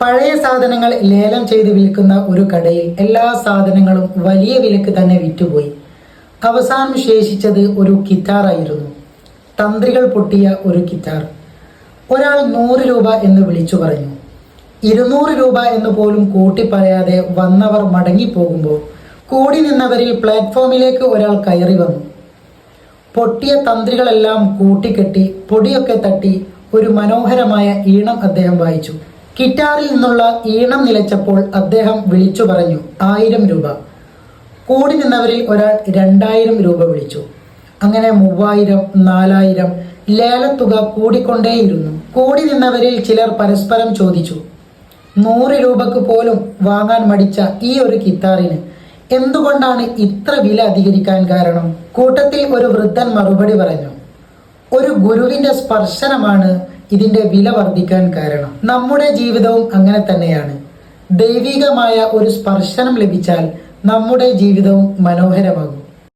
പഴയ സാധനങ്ങൾ ലേലം ചെയ്ത് വിൽക്കുന്ന ഒരു കടയിൽ എല്ലാ സാധനങ്ങളും വലിയ വിലക്ക് തന്നെ വിറ്റുപോയി. അവസാനം ശേഷിച്ചത് ഒരു കിറ്റാറായിരുന്നു തന്ത്രികൾ പൊട്ടിയ ഒരു കിറ്റാർ ഒരാൾ നൂറ് രൂപ എന്ന് വിളിച്ചു പറഞ്ഞു. ഇരുന്നൂറ് രൂപ എന്ന് പോലും കൂട്ടി പറയാതെ വന്നവർ മടങ്ങിപ്പോകുമ്പോൾ കൂടി നിന്നവരിൽ പ്ലാറ്റ്ഫോമിലേക്ക് ഒരാൾ കയറി വന്നു. പൊട്ടിയ തന്ത്രികളെല്ലാം കൂട്ടിക്കെട്ടി പൊടിയൊക്കെ തട്ടി ഒരു മനോഹരമായ ഈണം അദ്ദേഹം വായിച്ചു. കിറ്റാറിൽ നിന്നുള്ള ഈണം നിലച്ചപ്പോൾ അദ്ദേഹം വിളിച്ചു പറഞ്ഞു ആയിരം രൂപ. കൂടി നിന്നവരിൽ ഒരാൾ രണ്ടായിരം രൂപ വിളിച്ചു. അങ്ങനെ മൂവായിരം നാലായിരം ലേലത്തുക കൂടിക്കൊണ്ടേയിരുന്നു. കൂടി നിന്നവരിൽ ചിലർ പരസ്പരം ചോദിച്ചു നൂറ് രൂപക്ക് പോലും വാങ്ങാൻ മടിച്ച ഈ ഒരു കിത്താറിന് എന്തുകൊണ്ടാണ് ഇത്ര വില അധികരിക്കാൻ കാരണം? കൂട്ടത്തിൽ ഒരു വൃദ്ധൻ മറുപടി പറഞ്ഞു ഒരു ഗുരുവിന്റെ സ്പർശനമാണ് ഇതിന്റെ വില വർദ്ധിക്കാൻ കാരണം. നമ്മുടെ ജീവിതവും അങ്ങനെ തന്നെയാണ്. ദൈവികമായ ഒരു സ്പർശനം ലഭിച്ചാൽ നമ്മുടെ ജീവിതവും മനോഹരമാകും.